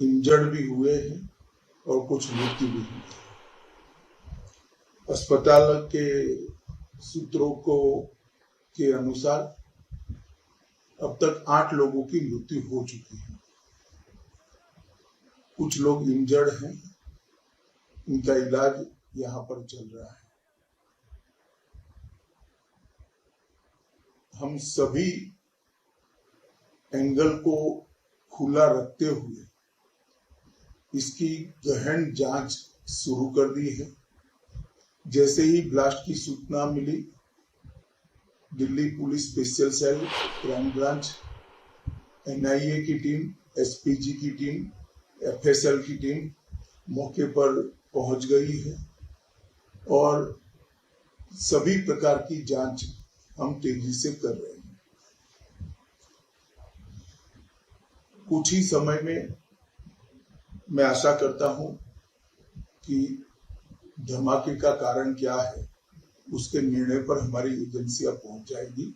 Injured भी हुए हैं और कुछ मृत्यु भी हुई है। अस्पताल के सूत्रों को के अनुसार अब तक आठ लोगों की मृत्यु हो चुकी है। कुछ लोग इंजर्ड हैं, उनका इलाज यहाँ पर चल रहा है। हम सभी एंगल को खुला रखते हुए इसकी गहन जाँच शुरू कर दी है। जैसे ही ब्लास्ट की सूचना milli, Delhi police special cell, crime branch, NIA की टीम, एसपीजी की टीम, एफएसएल की टीम मौके पर पहुँच गई है और सभी प्रकार की जाँच हम तेज़ी से कर रहे हैं। कुछ ही समय में मैं आशा करता हूँ कि धमाके का कारण क्या है, उसके निर्णय पर हमारी एजेंसियाँ पहुँच जाएगी,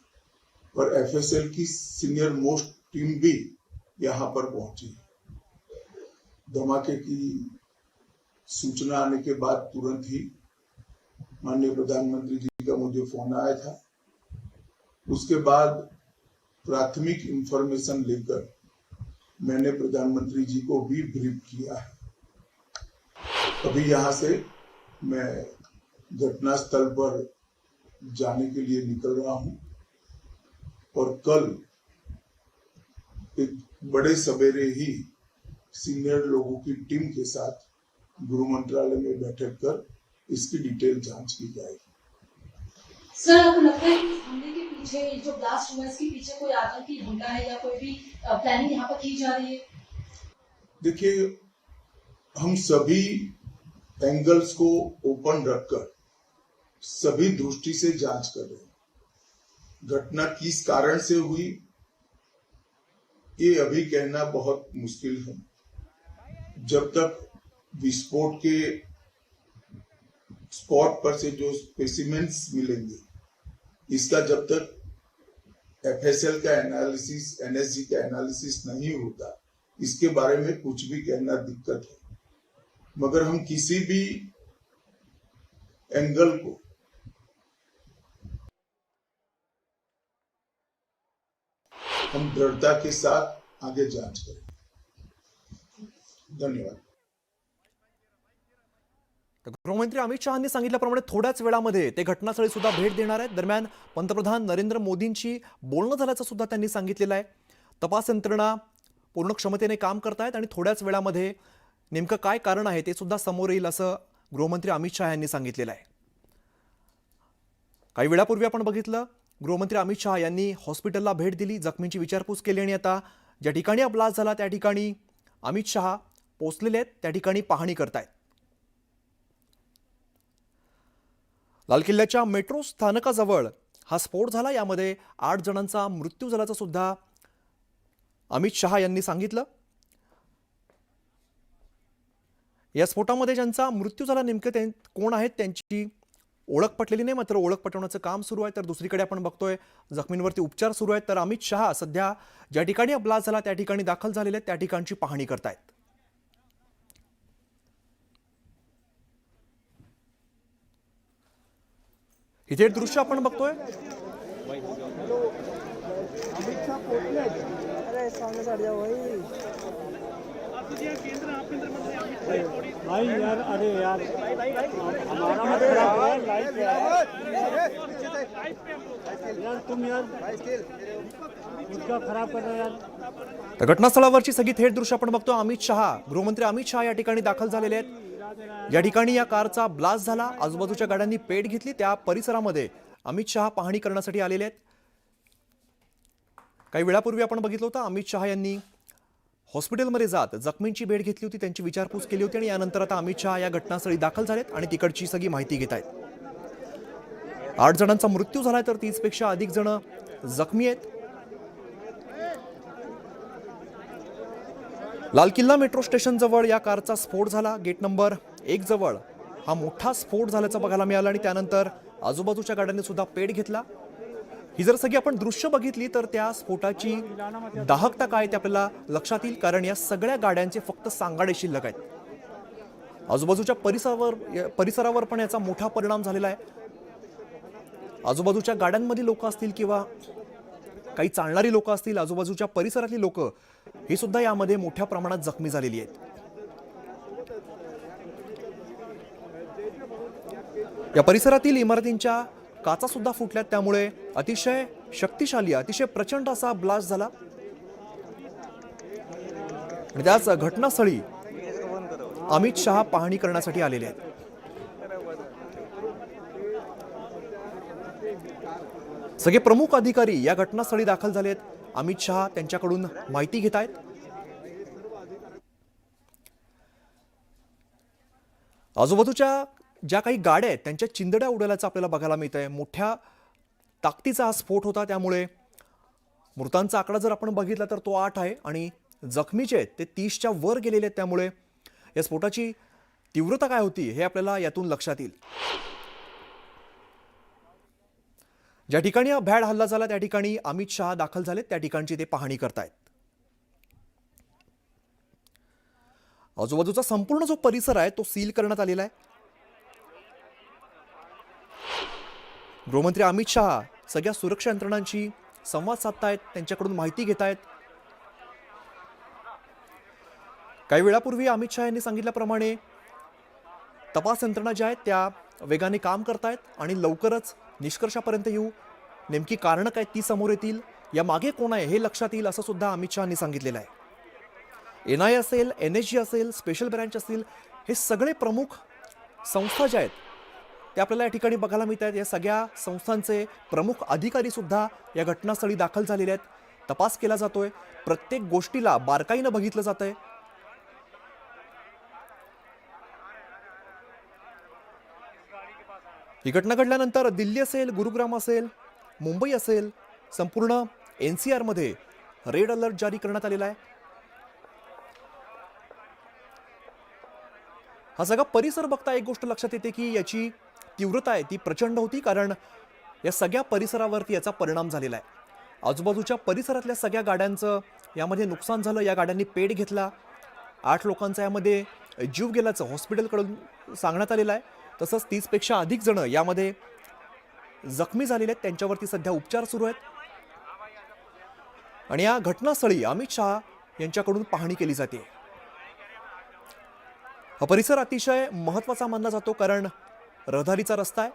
और एफएसएल की सीनियर मोस्ट टीम भी यहाँ पर पहुँची है। धमाके की सूचना आने के बाद तुरंत ही माननीय प्रधानमंत्री जी का मुझे फ़ोन आया था। उसके बाद प्राथमिक इंफॉर्मेशन लेकर मैंने प्रधानमंत्री जी को भी ब्रीफ किया है। अभी यहाँ से मैं घटनास्थल पर जाने के लिए निकल रहा हूँ और कल एक बड़े सवेरे ही सीनियर लोगों की टीम के साथ गृह मंत्रालय में बैठक कर इसकी डिटेल जाँच की जाएगी। सर आपको लगता है हमले के पीछे, जो ब्लास्ट हुआ इसके पीछे कोई आतंकी है या कोई भी प्लानिंग यहाँ पर की जा रही है? देखिए, हम सभी एंगल्स को ओपन रखकर, सभी दृष्टि से जाँच कर रहे हैं। घटना किस कारण से हुई, ये अभी कहना बहुत मुश्किल है। जब तक विस्फोट के स्पॉट पर से जो स्पेसिमेंट्स मिलेंगे इसका जब तक एफएसएल का एनालिसिस एनएसजी का एनालिसिस नहीं होता, इसके बारे में कुछ भी कहना दिक्कत है। मगर हम किसी भी एंगल को हम दृढ़ता के साथ आगे जाँच करें। धन्यवाद। तर गृहमंत्री अमित शहानी सांगितल्याप्रमाणे थोड्याच वेळामध्ये ते घटनास्थळी सुद्धा भेट देणार आहेत. दरम्यान पंतप्रधान नरेंद्र मोदींची बोलणं झाल्याचं सुद्धा त्यांनी सांगितलेलं आहे. तपास यंत्रणा पूर्ण क्षमतेने काम करतायत आणि थोड्याच वेळामध्ये नेमकं काय कारण आहे ते सुद्धा समोर येईल असं गृहमंत्री अमित शहा यांनी सांगितलेलं आहे. काही वेळापूर्वी आपण बघितलं गृहमंत्री अमित शहा यांनी हॉस्पिटलला भेट दिली जखमींची विचारपूस केली आणि आता ज्या ठिकाणी हा ब्लास्ट झाला त्या ठिकाणी अमित शहा पोचलेले आहेत त्या ठिकाणी पाहणी करतायत. लाल किल्ल्याच्या मेट्रो स्थानकाजवळ हा स्फोट झाला. यामध्ये आठ जणांचा मृत्यू झाल्याचं सुद्धा अमित शहा यांनी सांगितलं. या स्फोटामध्ये ज्यांचा मृत्यू झाला नेमकं ते कोण आहेत त्यांची ओळख पटलेली नाही. मात्र ओळख पटवण्याचं काम सुरू आहे. तर दुसरीकडे आपण बघतोय जखमींवरती उपचार सुरू आहेत. तर अमित शहा सध्या ज्या ठिकाणी ब्लास्ट झाला त्या ठिकाणी दाखल झालेले आहेत. त्या ठिकाणची पाहणी करतायत. इथे दृश्य आपण बघतोय. अरे सामने भाई यार अरे यार हमारा मत खराब है लाइफ यार तुम यार उसका खराब कर रहे यार घटनास्थळावरची सगळी थेट दृश्य आपण बघतो अमित शहा गृहमंत्री अमित शहा या ठिकाणी दाखल झालेले आहेत. या ठिकाणी या कारचा ब्लास्ट झाला. आजूबाजूच्या गाड्यांनी पेट घेतली. त्या परिसरामध्ये अमित शहा पाहणी करण्यासाठी आलेले आहेत. काही वेळापूर्वी आपण बघितलं होतं अमित शहा यांनी हॉस्पिटलमध्ये जात जखमींची भेट घेतली होती त्यांची विचारपूस केली होती आणि यानंतर आता अमित शहा या घटनास्थळी दाखल झालेत आणि तिकडची सगळी माहिती घेत आहेत. आठ जणांचा मृत्यू झालाय तर तीसपेक्षा अधिक जण जखमी आहेत. लाल किल्ला मेट्रो स्टेशनजवळ या कारचा स्फोट झाला. गेट नंबर एक जवळ हा मोठा स्फोट झाल्याचं बघायला मिळालं आणि त्यानंतर आजूबाजूच्या गाड्यांनी सुद्धा पेट घेतला. ही जर सगळी आपण दृश्य बघितली तर त्या स्फोटाची दाहकता काय ते आपल्याला लक्षात येईल कारण या सगळ्या गाड्यांचे फक्त सांगाडे शिल्लक आहेत. आजूबाजूच्या परिसरावर परिसरावर पण याचा मोठा परिणाम झालेला आहे. आजूबाजूच्या गाड्यांमध्ये लोक असतील किंवा काही चालणारी लोक असतील आजूबाजूच्या परिसरातली लोक ही सुद्धा यामध्ये मोठ्या प्रमाणात जखमी झालेली आहेत. या परिसरातील इमारतींच्या काचा सुद्धा फुटल्यात. त्यामुळे अतिशय शक्तिशाली अतिशय प्रचंड असा ब्लास्ट झाला. त्याच घटनास्थळी अमित शहा पाहणी करण्यासाठी आलेले आहेत. सगळे प्रमुख अधिकारी या घटनास्थळी दाखल झालेत. अमित शहा त्यांच्याकडून माहिती घेत आहेत आजूबाजूच्या ज्या काही गाड्या आहेत त्यांच्या चिंदड्या उडाल्याचं आपल्याला बघायला मिळत आहे मोठ्या ताकदीचा हा स्फोट होता त्यामुळे. मृतांचा आकडा जर आपण बघितला तर तो आठ आहे आणि जखमीचे आहेत ते तीसच्या वर गेलेले आहेत त्यामुळे. या स्फोटाची तीव्रता काय होती हे आपल्याला यातून लक्षात येईल. ज्या ठिकाणी हा भॅड हल्ला झाला त्या ठिकाणी अमित शहा दाखल झालेत. त्या ठिकाणची ते पाहणी करतायत. आजूबाजूचा संपूर्ण जो परिसर आहे तो सील करण्यात आलेला आहे. गृहमंत्री अमित शहा सगळ्या सुरक्षा यंत्रणांशी संवाद साधतायत त्यांच्याकडून माहिती घेत आहेत काही वेळापूर्वी अमित शहा यांनी सांगितल्याप्रमाणे तपास यंत्रणा ज्या आहेत त्या वेगाने काम करतायत आणि लवकरच निष्कर्षापर्यंत येऊ? नेमकी कारणं काय ती समोर येतील? या मागे कोण आहे हे लक्षात येईल असं सुद्धा अमित शहानी सांगितलेलं आहे. एन आय असेल एन एस जी असेल स्पेशल ब्रँच असतील हे सगळे प्रमुख संस्था ज्या आहेत ते आपल्याला या ठिकाणी बघायला मिळत आहेत. या सगळ्या संस्थांचे प्रमुख अधिकारीसुद्धा या घटनास्थळी दाखल झालेले आहेत. तपास केला जातोय. प्रत्येक गोष्टीला बारकाईनं बघितलं जात आहे ही घटना घडल्यानंतर दिल्ली असेल गुरुग्राम असेल मुंबई असेल संपूर्ण एन सी आरमध्ये रेड अलर्ट जारी करण्यात आलेला आहे. हा सगळा परिसर बघता एक गोष्ट लक्षात येते की याची तीव्रता आहे ती प्रचंड होती कारण या सगळ्या परिसरावरती याचा परिणाम झालेला आहे. आजूबाजूच्या परिसरातल्या सगळ्या गाड्यांचं यामध्ये नुकसान झालं या गाड्यांनी पेट घेतला. आठ लोकांचा यामध्ये जीव गेल्याचं हॉस्पिटलकडून सांगण्यात आलेलं आहे. तसंच तीसपेक्षा अधिक जण यामध्ये जखमी झालेले आहेत. त्यांच्यावरती सध्या उपचार सुरू आहेत. आणि या घटनास्थळी अमित शहा यांच्याकडून पाहणी केली जाते. हा परिसर अतिशय महत्त्वाचा मानला जातो कारण रहदारीचा रस्ता आहे.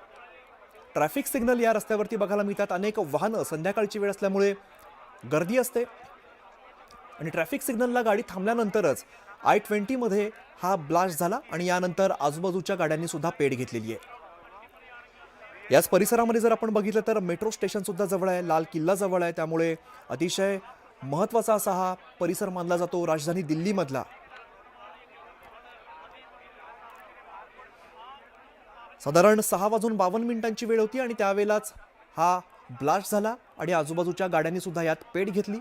ट्रॅफिक सिग्नल या रस्त्यावरती बघायला मिळतात. अनेक वाहनं संध्याकाळची वेळ असल्यामुळे गर्दी असते. आणि ट्रॅफिक सिग्नलला गाडी थांबल्यानंतरच आय ट्वेंटीमध्ये हा ब्लास्ट झाला आणि यानंतर आजूबाजूच्या गाड्यांनी सुद्धा पेट घेतलेली आहे. याच परिसरामध्ये जर आपण बघितलं तर मेट्रो स्टेशनसुद्धा जवळ आहे लाल किल्ला जवळ आहे. त्यामुळे अतिशय महत्त्वाचा असा हा परिसर मानला जातो. राजधानी दिल्लीमधला. साधारण सहा वाजून बावन्न मिनिटांची वेळ होती आणि त्यावेळेलाच हा ब्लास्ट झाला आणि आजूबाजूच्या गाड्यांनी सुद्धा यात पेट घेतली.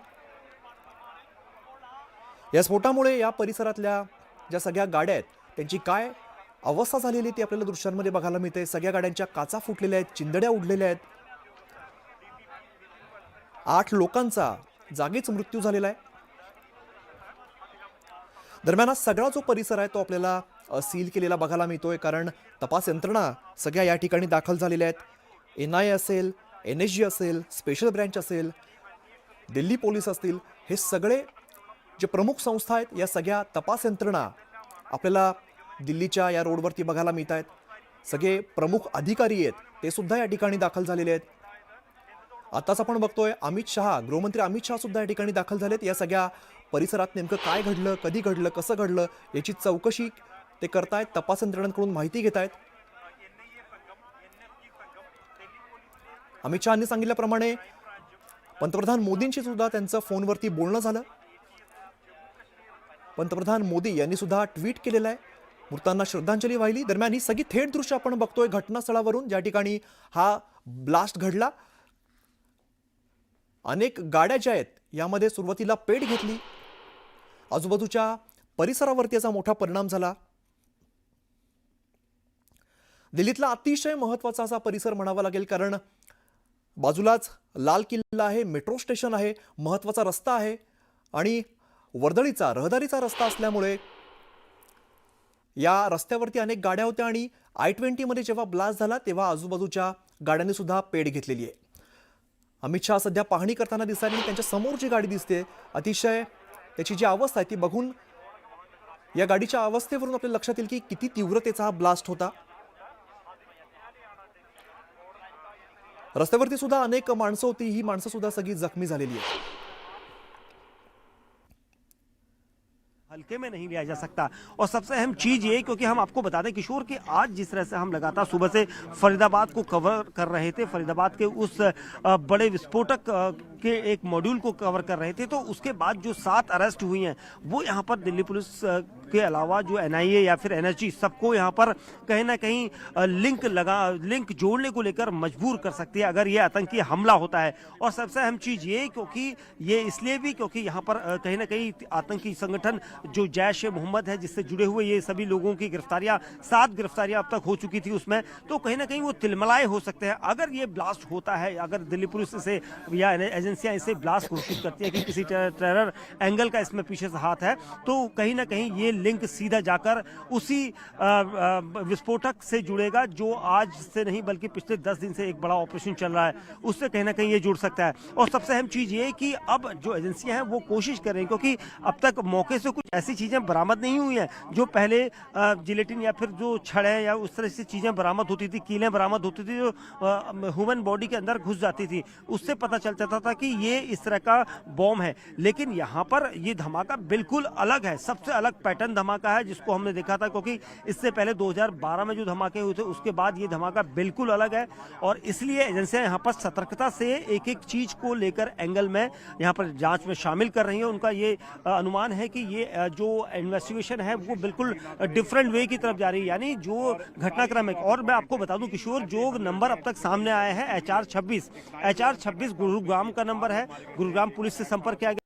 या स्फोटामुळे या परिसरातल्या ज्या सगळ्या गाड्या आहेत त्यांची काय अवस्था झालेली ती आपल्याला दृश्यांमध्ये बघायला मिळते. सगळ्या गाड्यांच्या काचा फुटलेल्या आहेत चिंदड्या उडलेल्या आहेत. आठ लोकांचा जागीच मृत्यू झालेला आहे. दरम्यान हा सगळा जो परिसर आहे तो आपल्याला सील केलेला बघायला मिळतोय कारण तपास यंत्रणा सगळ्या या ठिकाणी दाखल झालेल्या आहेत. एन आय असेल एन एस जी असेल स्पेशल ब्रँच असेल दिल्ली पोलीस असतील हे सगळे जे प्रमुख संस्था आहेत या सगळ्या तपास यंत्रणा आपल्याला दिल्लीच्या या रोडवरती बघायला मिळत आहेत सगळे प्रमुख अधिकारी आहेत ते सुद्धा या ठिकाणी दाखल झालेले आहेत. आताच आपण बघतोय अमित शहा गृहमंत्री अमित शहा सुद्धा या ठिकाणी दाखल झालेत. या सगळ्या परिसरात नेमकं काय घडलं कधी घडलं कसं घडलं याची चौकशी ते करतायत तपास यंत्रणांकडून माहिती घेत आहेत अमित शहानी सांगितल्याप्रमाणे पंतप्रधान मोदींशी सुद्धा त्यांचं फोनवरती बोलणं झालं. पंतप्रधान मोदी यांनी सुद्धा ट्विट केलेलं आहे. मृतांना श्रद्धांजली वाहिली. दरम्यान ही सगळी थेट दृश्य आपण बघतोय घटनास्थळावरून. ज्या ठिकाणी हा ब्लास्ट घडला. अनेक गाड्या ज्या आहेत यामध्ये सुरुवातीला पेट घेतली. आजूबाजूच्या परिसरावरती याचा मोठा परिणाम झाला. दिल्लीतला अतिशय महत्त्वाचा असा परिसर म्हणावा लागेल कारण बाजूलाच लाल किल्ला आहे मेट्रो स्टेशन आहे महत्त्वाचा रस्ता आहे आणि वर्दळीचा रहदारीचा रस्ता असल्यामुळे या रस्त्यावरती अनेक गाड्या होत्या आणि आय ट्वेंटीमध्ये जेव्हा ब्लास्ट झाला तेव्हा आजूबाजूच्या गाड्यांनी सुद्धा पेट घेतलेली आहे. अमित शहा सध्या पाहणी करताना दिसतात आणि त्यांच्यासमोर जी गाडी दिसते अतिशय त्याची जी अवस्था आहे ती बघून या गाडीच्या अवस्थेवरून आपल्या लक्षात येईल की किती तीव्रतेचा हा ब्लास्ट होता. रस्त्यावरती सुद्धा अनेक माणसं होती ही माणसं सुद्धा सगळी जखमी झालेली आहेत. हल्के में नहीं लिया जा सकता। और सबसे अहम चीज़ ये, क्योंकि हम आपको बता दें, किशोर कि आज जिस तरह से हम लगातार सुबह से फरीदाबाद को कवर कर रहे थे, फरीदाबाद के उस बड़े विस्फोटक के एक मॉड्यूल को कवर कर रहे थे तो उसके बाद जो सात अरेस्ट हुई हैं, वो यहाँ पर दिल्ली पुलिस के अलावा जो एनआईए या फिर एनएसजी सबको यहाँ पर कहीं ना कहीं लिंक लगा लिंक जोड़ने को लेकर मजबूर कर सकती है, अगर ये आतंकी हमला होता है। और सबसे अहम चीज़ ये, क्योंकि ये इसलिए भी, क्योंकि यहाँ पर कहीं ना कहीं आतंकी संगठन जो जैश मोहम्मद है, जिससे जुड़े हुए ये सभी लोगों की गिरफ्तारियाँ, सात गिरफ्तारियाँ अब तक हो चुकी थी उसमें। तो कहीं ना कहीं वो तिलमलाए हो सकते हैं। अगर ये ब्लास्ट होता है, अगर दिल्ली पुलिस इसे, या एजेंसियाँ इसे ब्लास्ट घोषित करती है कि किसी टेर- टेरर एंगल का इसमें पीछे से हाथ है तो कहीं ना कहीं ये लिंक सीधा जाकर उसी विस्फोटक से जुड़ेगा, जो आज से नहीं बल्कि पिछले दस दिन से एक बड़ा ऑपरेशन चल रहा है। उससे कहीं ना कहीं ये जुड़ सकता है। और सबसे अहम चीज़ ये कि अब जो एजेंसियाँ हैं, वो कोशिश कर रही क्योंकि अब तक मौके से कुछ ऐसी चीज़ें बरामद नहीं हुई हैं, जो पहले जिलेटिन या फिर जो छड़ है या उस तरह से चीज़ें बरामद होती थी, कीलें बरामद होती थी, जो ह्यूमन बॉडी के अंदर घुस जाती थी, उससे पता चल जाता था कि ये इस तरह का बॉम्ब है। लेकिन यहाँ पर ये धमाका बिल्कुल अलग है, सबसे अलग पैटर्न धमाका है, जिसको हमने देखा था, क्योंकि इससे पहले 2012 में जो धमाके हुए थे, उसके बाद ये धमाका बिल्कुल अलग है। और इसलिए एजेंसियाँ यहाँ पर सतर्कता से एक एक चीज़ को लेकर एंगल में यहाँ पर जाँच में शामिल कर रही है उनका ये अनुमान है कि ये जो इन्वेस्टिगेशन है, वो बिल्कुल डिफरेंट वे की तरफ़ जा रही है। यानी जो घटनाक्रम है, और मैं आपको बता दूँ किशोर, जो नंबर अब तक सामने आया है एच आर छब्बीस। एच आर छब्बीस गुरुग्राम का नंबर है। गुरुग्राम पुलिस से संपर्क किया गया।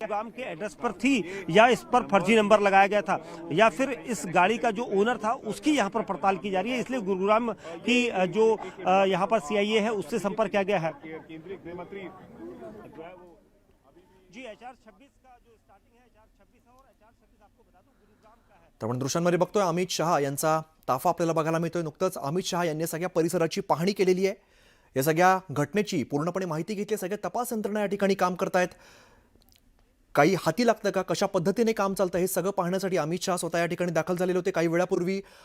गुरुग्राम के एड्रेस पर थी, या इस पर फर्जी नंबर लगाया गया था, या फिर इस गाड़ी का जो ओनर था, उसकी यहाँ पर पड़ताल की जा रही है। इसलिए गुरुग्राम की जो यहाँ पर सीआईए है, उससे संपर्क किया गया है। जी एच आर छब्बीस का जो स्टार्टिंग है एच आर छब्बीस है और एच आर छब्बीस आपको बता दूं गुरुग्राम का है। तर आपण दृश्यांमध्ये बघतोय अमित शहा यांचा ताफा आपल्याला बघायला मिळतोय. नुकतंच अमित शहा यांनी सगळ्या परिसराची पाहणी केलेली आहे. या सगळ्या घटनेची पूर्णपणे माहिती घेतली आहे. सगळ्या तपास यंत्रणा या ठिकाणी काम करतायत. काही हाती लागतं का? कशा पद्धतीने काम चालतं? हे सगळं पाहण्यासाठी अमित शहा स्वतः या ठिकाणी दाखल झालेले होते काही वेळापूर्वी.